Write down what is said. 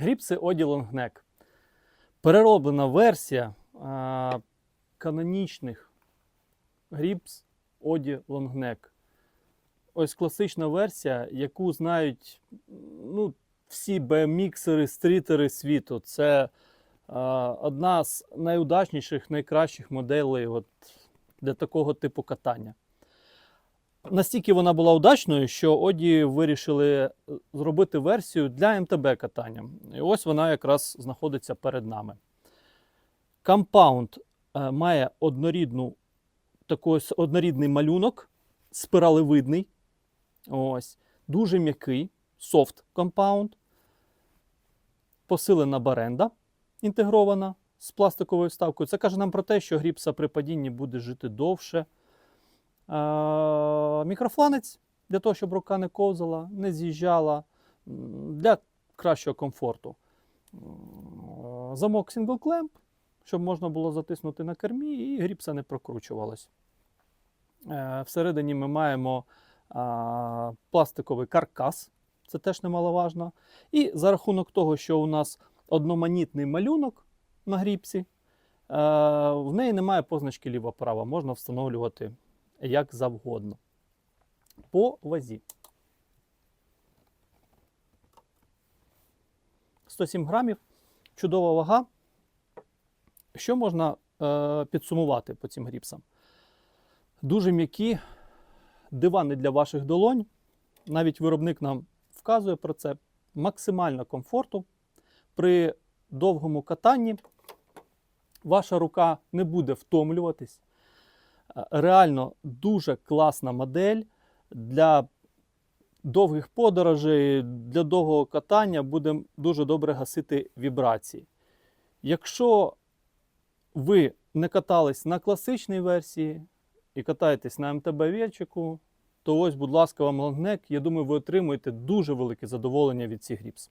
Гріпси Оді Лонгнек. Перероблена версія а, канонічних гріпс Оді Лонгнек. Ось класична версія, яку знають ну, всі BMXери, стрітери світу. Це а, одна з найудачніших, найкращих моделей от, для такого типу катання. Настільки вона була удачною, що Оді вирішили е, зробити версію для МТБ катання. І ось вона якраз знаходиться перед нами. Компаунд е, має однорідну, такий однорідний малюнок, спиралевидний. Ось, дуже м'який, софт компаунд. Посилена баренда інтегрована з пластиковою вставкою. Це каже нам про те, що гріпса при падінні буде жити довше. Е, Мікрофланець для того, щоб рука не ковзала, не з'їжджала, для кращого комфорту. Е, Замок Single Clamp, щоб можна було затиснути на кермі, і гріпса не прокручувалась. Е, Всередині ми маємо пластиковий каркас, це теж немаловажно. І за рахунок того, що у нас одноманітний малюнок на гріпсі, в неї немає позначки ліва-права, можна встановлювати як завгодно. По вазі. 107 грамів, чудова вага. Що можна е, підсумувати по цим гріпсам? Дуже м'які дивани для ваших долонь. Навіть виробник нам вказує про це. Максимально комфорту. При довгому катанні ваша рука не буде втомлюватись. Е, Реально дуже класна модель для довгих подорожей, для довгого катання буде дуже добре гасити вібрації. Якщо ви не катались на класичній версії і катаєтесь на МТБ вільчику, то ось, будь ласка, вам лонгнек. Я думаю, ви отримуєте дуже велике задоволення від цих гріпс.